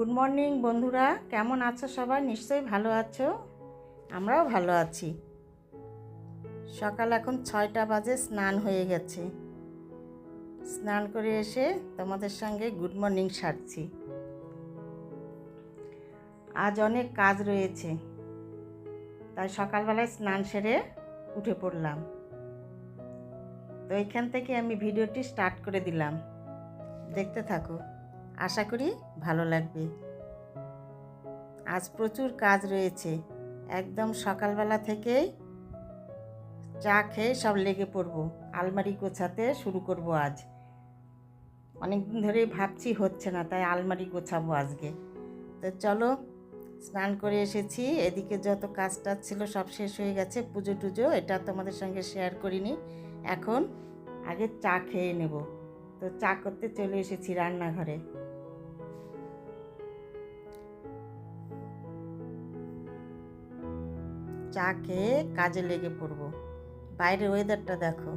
Good morning বন্ধুরা। কেমন আছো সবাই? নিশ্চয়ই ভালো আছো। আমরাও ভালো আছি। সকাল এখন ছয়টা বাজে, স্নান হয়ে গেছে। স্নান করে এসে তোমাদের সঙ্গে গুড মর্নিং সারছি। আজ অনেক কাজ রয়েছে। তাই সকালবেলায় স্নান সেরে উঠে পড়লাম। তো এইখান থেকে আমি ভিডিওটি স্টার্ট করে দিলাম। দেখতে থাকো। আশা করি ভালো লাগবে। আজ প্রচুর কাজ রয়েছে। একদম সকালবেলা থেকেই চা খেয়ে সব লেগে পড়ব। আলমারি গোছাতে শুরু করব আজ। অনেক দিন ধরেই ভাবছি হচ্ছে না, তাই আলমারি গোছাবো আজকে। তো চলো, স্নান করে এসেছি। এদিকে যত কাজ টাজ ছিল সব শেষ হয়ে গেছে। পুজো টুজো, এটা তোমাদের সঙ্গে শেয়ার করিনি। এখন আগে চা খেয়ে নেব। তো চা করতে চলে এসেছি রান্নাঘরে। চা খেয়ে কাজে লেগে পড়ব। বাইরের ওয়েদারটা দেখো।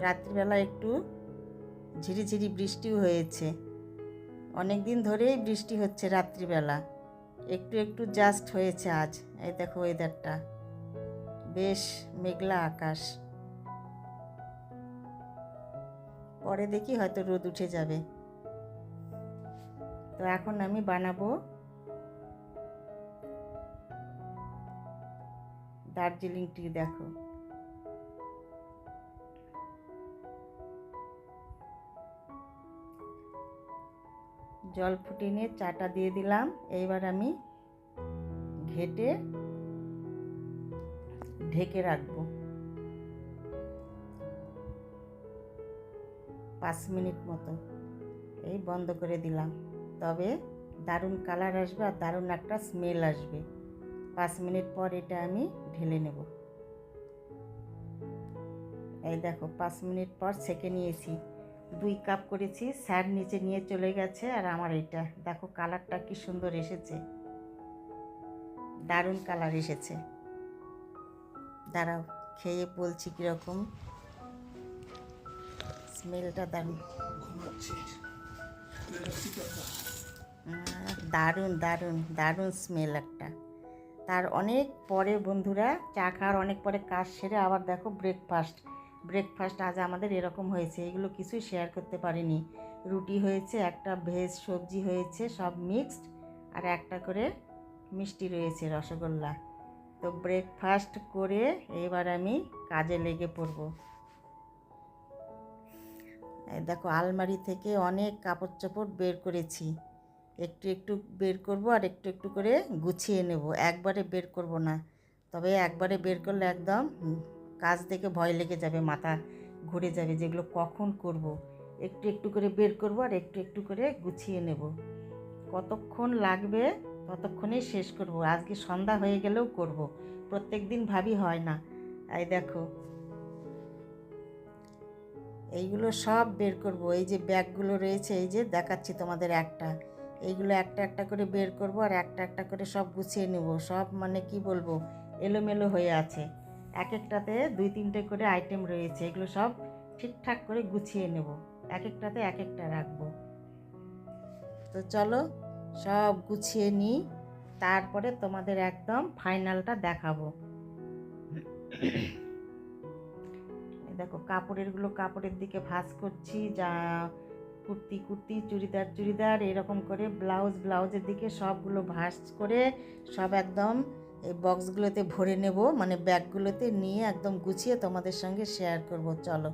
রাত্রিবেলা একটু ঝিরিঝিরি বৃষ্টিও হয়েছে। অনেক দিন ধরেই বৃষ্টি হচ্ছে রাত্রিবেলা। একটু একটু জাস্ট হয়েছে আজ। এই দেখো ওয়েদারটা বেশ মেঘলা আকাশ। পরে দেখি হয়তো রোদ উঠে যাবে। তো এখন আমি বানাবো দার্জিলিং টি দেখো। জল ফুটিয়ে নিয়ে চাটা দিয়ে দিলাম। এইবার আমি ঘেটে ঢেকে রাখব। পাঁচ মিনিট মতো। এই বন্ধ করে দিলাম। তবে দারুণ কালার আসবে আর দারুণ একটা স্মেল আসবে। পাঁচ মিনিট পর এটা আমি ঢেলে নেব। এই দেখো, পাঁচ মিনিট পর ছেঁকে নিয়েছি। দুই কাপ করেছি, স্যার নিচে নিয়ে চলে গেছে আর আমার এটা। দেখো, কালারটা কি সুন্দর এসেছে। দারুণ কালার এসেছে। দাঁড়াও, খেয়ে বলছি কীরকম। স্মেলটা দারুণ। দারুণ দারুণ দারুণ স্মেল একটা। তার অনেক পরে বন্ধুরা চা খাওয়ার অনেক পরে কাজ সেরে আবার দেখো ব্রেকফাস্ট ব্রেকফাস্ট আজ আমাদের এরকম হয়েছে, এগুলো কিছুই শেয়ার করতে পারিনি। রুটি হয়েছে, একটা ভেজ, সবজি হয়েছে, সব মিক্সড আর একটা করে মিষ্টি রয়েছে, রসগোল্লা। তো ব্রেকফাস্ট করে এবার আমি কাজে লেগে পড়ব। দেখো আলমারি থেকে অনেক কাপড় চোপড় বের করেছি। একটু একটু বের করব আর একটু একটু করে গুছিয়ে নেব। একবারে বের করব না। তবে একবারে বের করলে একদম কাজ দেখে ভয় লেগে যাবে, মাথা ঘুরে যাবে, যেগুলো কখন করব। একটু একটু করে বের করব আর একটু একটু করে গুছিয়ে নেব। কতক্ষণ লাগবে ততক্ষণেই শেষ করব। আজকে সন্ধ্যা হয়ে গেলেও করব। প্রত্যেক দিন ভাবি হয় না। এই দেখো। এইগুলো সব বের করব। এই যে ব্যাগগুলো রয়েছে, এই যে দেখাচ্ছি তোমাদের একটা। এইগুলো একটা একটা করে বের করব আর একটা একটা করে সব গুছিয়ে নেব। সব মানে কি বলব? এলোমেলো হয়ে আছে। এক একটাতে দুই তিনটে করে আইটেম রয়েছে। এগুলো সব ঠিকঠাক করে গুছিয়ে নেব। এক একটাতে এক একটা রাখব। তো চলো, সব গুছিয়ে নিই। তারপরে তোমাদের একদম ফাইনালটা দেখাবো। দেখো, কাপড়েরগুলো কাপড়ের দিকে ভাঁজ করছি। যা কুর্তি কুর্তি, চুড়িদার চুড়িদার, এরকম করে ব্লাউজ, ব্লাউজের দিকে সবগুলো ভাঁজ করে সব একদম এই বক্সগুলোতে ভরে নেব। মানে ব্যাগগুলোতে নিয়ে একদম গুছিয়ে তোমাদের সঙ্গে শেয়ার করব, চলো।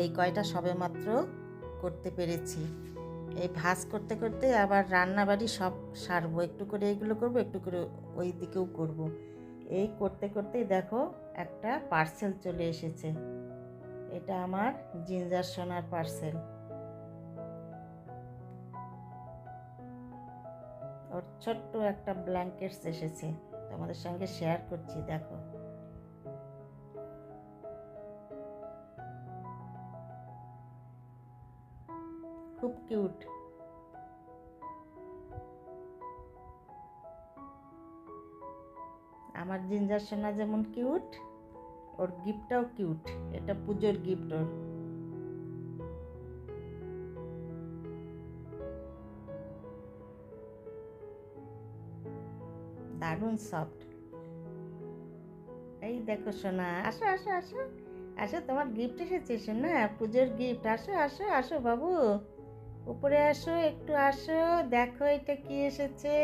এই কয়টা সবেমাত্র করতে পেরেছি। এই ভাঁজ করতে করতে আবার রান্নাবাড়ি সব সারবো। একটু করে এইগুলো করব, একটু করে ওই দিকেও করব। এই করতে, করতেই দেখো একটা পার্সেল চলে এসেছে। এটা আমার জিঞ্জার সোনার পার্সেল। ওর ছোট্ট একটা ব্ল্যাঙ্কেটস এসেছে, তোমাদের সঙ্গে শেয়ার করছি, দেখো। খুব কিউট। আমার জিঞ্জার সোনা যেমন কিউট ওর গিফটটাও কিউট। এটা পুজোর গিফট ওর। দারুণ সফট। এই দেখো সোনা, আসো আসো আসো। আসো, তোমার গিফট এসেছে সোনা, পুজোর গিফট। আসো আসো আসো বাবু। উপরে আসো, একটু আসো, দেখো এটা কি এসেছে।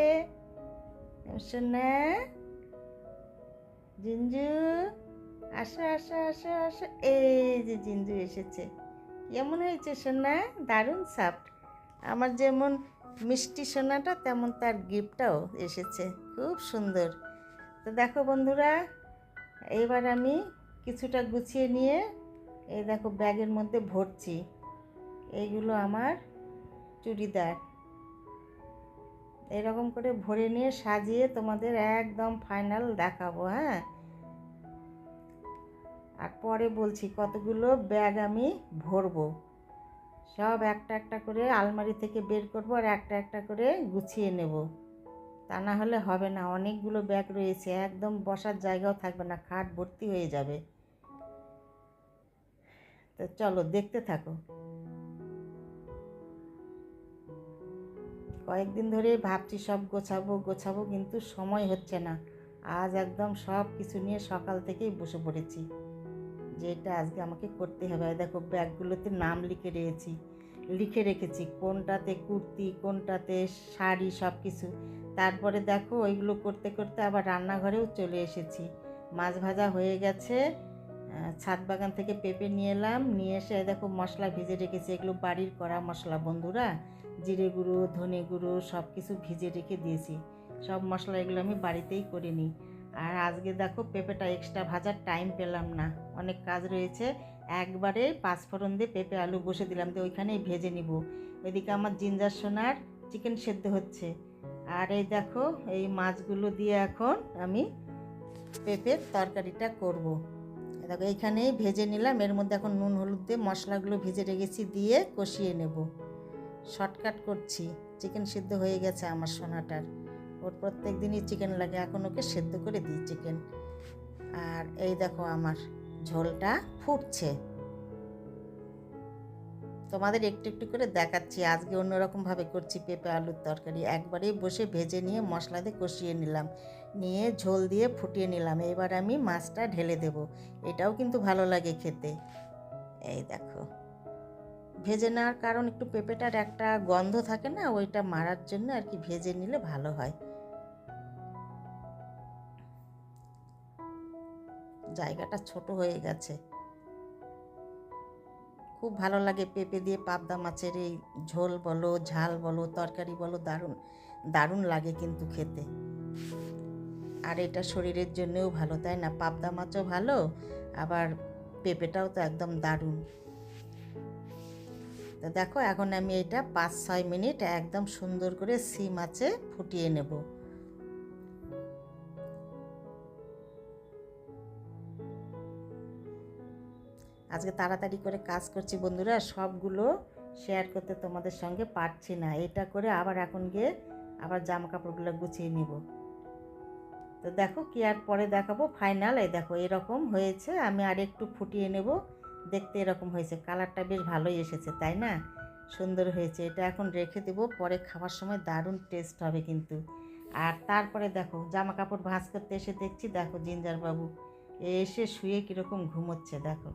সোনা, জিঞ্জু। আসো আসো আসো আসো। এই যে জিঞ্জু এসেছে। কেমন হয়েছে সোনা? দারুণ সফট আমার যেমন মিষ্টি সোনাটা, তেমন তার গিফটটাও এসেছে। খুব সুন্দর। তো দেখো বন্ধুরা, এবার আমি কিছুটা গুছিয়ে নিয়ে এই দেখো ব্যাগের মধ্যে ভরছি। এইগুলো আমার চুড়িদার। এরকম করে ভরে নিয়ে সাজিয়ে তোমাদের একদম ফাইনাল দেখাবো হ্যাঁ? আর পরে বলছি, কতগুলো ব্যাগ আমি ভরবো? সব একটা একটা করে আলমারি থেকে বের করব আর একটা একটা করে গুছিয়ে নেব। তা না হলে হবে না, অনেকগুলো ব্যাগ রয়েছে, একদম বসার জায়গাও থাকবে না, খাট ভর্তি হয়ে যাবে। তো চলো, দেখতে থাকো। কয়েকদিন ধরে ভাবছি সব গোছাবো গোছাবো, কিন্তু সময় হচ্ছে না। আজ একদম সব কিছু নিয়ে সকাল থেকেই বসে পড়েছি। যে এটা আজকে আমাকে করতে হবে। দেখো ব্যাগগুলোতে নাম লিখে রেখেছি লিখে রেখেছি কোনটাতে কুর্তি, কোনটাতে শাড়ি সব কিছু তারপরে দেখো ওইগুলো করতে করতে আবার রান্নাঘরেও চলে এসেছি। মাছ ভাজা হয়ে গেছে। ছাদ বাগান থেকে পেঁপে নিয়ে এলাম। নিয়ে এসে দেখো মশলা ভিজে রেখেছি। এগুলো বাড়ির করা মশলা বন্ধুরা। জিরে গুঁড়ো, ধনে গুঁড়ো সব কিছু ভিজে রেখে দিয়েছি। সব মশলা এগুলো আমি বাড়িতেই করে নিই। আর আজকে দেখো পেঁপেটা এক্সট্রা ভাজার টাইম পেলাম না। অনেক কাজ রয়েছে। একবারে পাঁচফোড়ন দিয়ে পেঁপে, আলু বসে দিলাম দিয়ে ওইখানেই ভেজে নিব। ওইদিকে আমার জিঞ্জার সোনার চিকেন সেদ্ধ হচ্ছে। আর এই দেখো, এই মাছগুলো দিয়ে এখন আমি পেঁপের তরকারিটা করব। দেখো, এইখানেই ভেজে নিলাম। এর মধ্যে এখন নুন, হলুদ দিয়ে মশলাগুলো ভেজে রেখেছি দিয়ে কষিয়ে নেব। শর্টকাট করছি। চিকেন সিদ্ধ হয়ে গেছে আমার সোনাটার। ওর প্রত্যেক দিনই চিকেন লাগে। এখন ওকে সেদ্ধ করে দিই চিকেন আর এই দেখো আমার ঝোলটা ফুটছে। তোমাদের একটু একটু করে দেখাচ্ছি। আজকে অন্যরকমভাবে করছি পেঁপে আলুর তরকারি। একবারেই বসে ভেজে নিয়ে মশলা দিয়ে কষিয়ে নিলাম। নিয়ে ঝোল দিয়ে ফুটিয়ে নিলাম। এবার আমি মাছটা ঢেলে দেব। এটাও কিন্তু ভালো লাগে খেতে। এই দেখো। ভেজে নেওয়ার কারণ একটু পেঁপেটার একটা গন্ধ থাকে না, ওইটা মারার জন্য আর কি ভেজে নিলে ভালো হয়। জায়গাটা ছোট হয়ে গেছে। খুব ভালো লাগে পেঁপে দিয়ে পাবদা মাছের এই ঝোল বলো, ঝাল বলো, তরকারি বলো, দারুণ দারুণ লাগে কিন্তু খেতে। আর এটা শরীরের জন্যও ভালো, তাই না? পাবদা মাছও ভালো, আবার পেঁপেটাও তো একদম দারুণ। তো দেখো, এখন আমি এটা পাঁচ ছয় মিনিট একদম সুন্দর করে সিম আছে ফুটিয়ে নেব। আজকে তাড়াতাড়ি করে কাজ করছি বন্ধুরা, সবগুলো শেয়ার করতে তোমাদের সঙ্গে পারছি না। এটা করে আবার এখন গিয়ে আবার জামা কাপড়গুলো গুছিয়ে নিব। তো দেখো কি আর পরে দেখাবো। ফাইনাল এই দেখো, এরকম হয়েছে। আমি আর একটু ফুটিয়ে নেব। দেখতে এরকম হয়েছে। কালারটা বেশ ভালোই এসেছে, তাই না? সুন্দর হয়েছে। এটা এখন রেখে দেবো। পরে খাওয়ার সময় দারুণ টেস্ট হবে কিন্তু। আর তারপরে দেখো জামা কাপড় ভাঁজ করতে এসে দেখছি, দেখো জিঞ্জার বাবু এসে শুয়ে কীরকম ঘুমোচ্ছে, দেখো।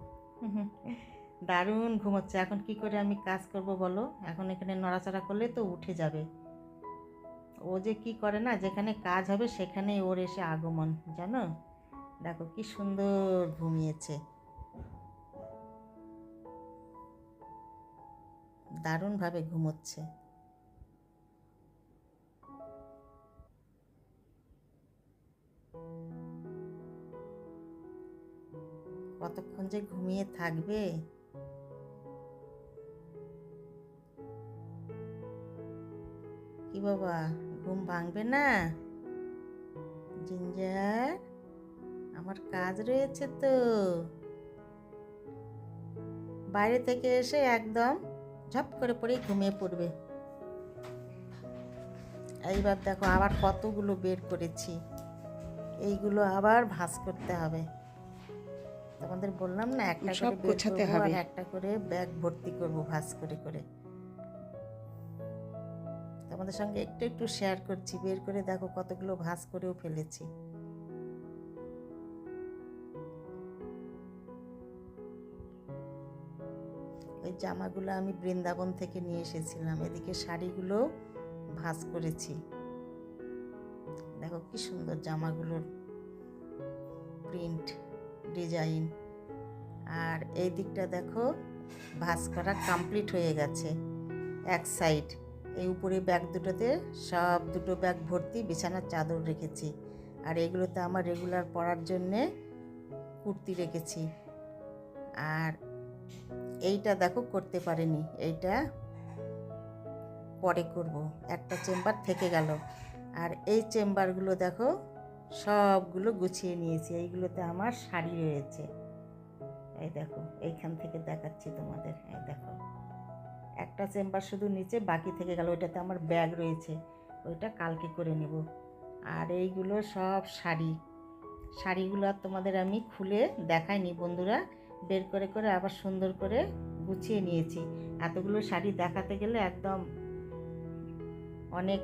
দারুণ ঘুমাচ্ছে। এখন কি করে আমি কাজ করব বলো? এখন এখানে নড়াচড়া করলে তো উঠে যাবে। ও যে কি করে না, যেখানে কাজ হবে সেখানে ওর এসে আগমন, জানো? দেখো কি সুন্দর ঘুমিয়েছে। দারুণভাবে ঘুমোচ্ছে। কতক্ষণ যে ঘুমিয়ে থাকবে? কি বাবা, ঘুম ভাঙবে না? জিঞ্জার, আমার কাজ রয়েছে তো। বাইরে থেকে এসে একদম ঝপ করে পড়েই ঘুমিয়ে পড়বে। এইবার দেখো আবার কতগুলো বের করেছি। এইগুলো আবার ভাঁজ করতে হবে। তোমাদের বললাম না একটা সব গোছাতে হবে। একটা করে ব্যাগ ভর্তি করব ভাঁজ করে করে। তোমাদের সঙ্গে একটু একটু শেয়ার করছি বের করে দেখো কতগুলো ভাঁজ করেও ফেলেছি। ওই জামাগুলো আমি বৃন্দাবন থেকে নিয়ে এসেছিলাম এদিকে শাড়িগুলো ভাঁজ করেছি। দেখো কি সুন্দর জামাগুলোর প্রিন্ট ডিজাইন। আর এই দিকটা দেখো, ভাঁজ করা কমপ্লিট হয়ে গেছে। এক সাইড, এই উপরে ব্যাগ দুটোতে সব দুটো ব্যাগ ভর্তি, বিছানার চাদর রেখেছি। আর এগুলোতে আমার রেগুলার পরার জন্যে কুর্তি রেখেছি। আর এইটা দেখো করতে পারিনি, এইটা পরে করব। একটা চেম্বার থেকে গেল। আর এই চেম্বারগুলো দেখো সবগুলো গুছিয়ে নিয়েছি। এইগুলোতে আমার শাড়ি রয়েছে। এই দেখো, এইখান থেকে দেখাচ্ছি তোমাদের। এই দেখো, একটা চেম্বার শুধু নিচে, বাকি থেকে গেল। ওইটাতে আমার ব্যাগ রয়েছে, ওইটা কালকে করে নেব। আর এইগুলো সব শাড়ি। শাড়িগুলো তোমাদের আমি খুলে দেখাইনি, বন্ধুরা। বের করে করে আবার সুন্দর করে গুছিয়ে নিয়েছি। এতগুলো শাড়ি দেখাতে গেলে একদম অনেক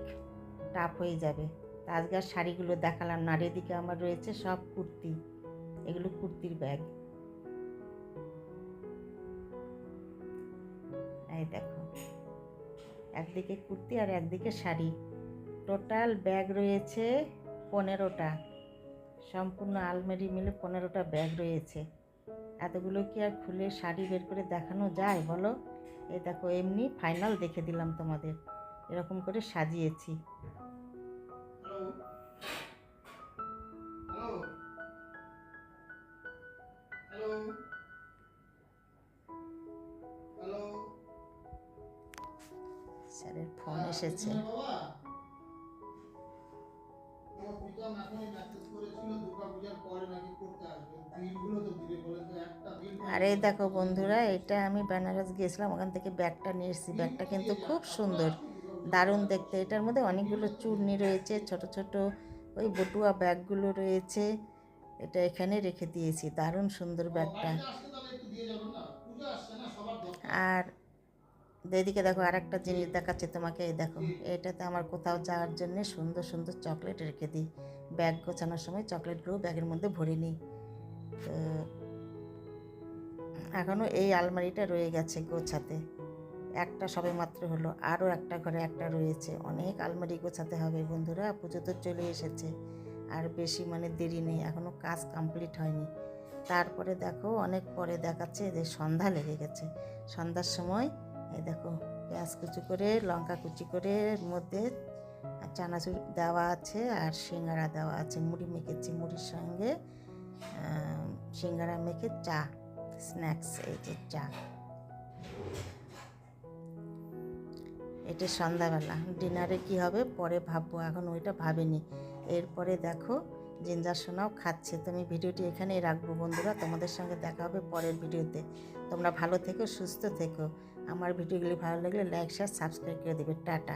টাফ হয়ে যাবে। তা আজকে আর শাড়িগুলো দেখালাম না আর এদিকে আমার রয়েছে সব কুর্তি। এগুলো কুর্তির ব্যাগ। এই দেখো, একদিকে কুর্তি আর একদিকে শাড়ি। টোটাল ব্যাগ রয়েছে পনেরোটা। সম্পূর্ণ আলমারি মিলে পনেরোটা ব্যাগ রয়েছে। এতগুলো কি আর খুলে শাড়ি বের করে দেখানো যায় বলো? এই দেখো, এমনি ফাইনাল দেখে দিলাম তোমাদের। এরকম করে সাজিয়েছি। একটা এসেছে আর দেখো বন্ধুরা এটা আমি বেনারস গিয়েছিলাম ওখান থেকে ব্যাগটা নিয়ে এসেছি ব্যাগটা কিন্তু খুব সুন্দর দারুণ দেখতে। এটার মধ্যে অনেকগুলো চূর্ণি রয়েছে ছোট ছোট ওই বটুয়া ব্যাগগুলো রয়েছে। এটা এখানে রেখে দিয়েছি দারুণ সুন্দর ব্যাগটা। আর এদিকে দেখো আর একটা জিনিস দেখাচ্ছে তোমাকে, এই দেখো, এটাতে আমার কোথাও যাওয়ার জন্য সুন্দর সুন্দর চকলেট রেখে দিই। ব্যাগ গোছানোর সময় চকলেটগুলো ব্যাগের মধ্যে ভরে নিই। তো এখনও এই আলমারিটা রয়ে গেছে গোছাতে। একটা সবে মাত্র হলো, আরও একটা ঘরে একটা রয়েছে। অনেক আলমারি গোছাতে হবে বন্ধুরা, পুজো তো চলে এসেছে। আর বেশি মানে দেরি নেই এখনও কাজ কমপ্লিট হয়নি। তারপরে দেখো অনেক পরে দেখাচ্ছে যে সন্ধ্যা লেগে গেছে। সন্ধ্যার সময় এই দেখো, পেঁয়াজ কুচি করে, লঙ্কা কুচি করে মধ্যে চানাচুর দেওয়া আছে আর সিঙ্গারা দেওয়া আছে, মুড়ি মেখেছি মুড়ির সঙ্গে। সিঙ্গারা মেখে চা, স্ন্যাক্স, এই যে চা। এটা সন্ধ্যাবেলা, ডিনারে কি হবে? পরে ভাববো, এখন ওইটা ভাবিনি। এরপরে দেখো জিঞ্জার সোনাও খাচ্ছে। তো আমি ভিডিওটি এখানেই রাখব বন্ধুরা, তোমাদের সঙ্গে দেখা হবে পরের ভিডিওতে। তোমরা ভালো থেকো, সুস্থ থেকো। আমার ভিডিওগুলি ভালো লাগলে লাইক শেয়ার সাবস্ক্রাইব করে দেবে টাটা।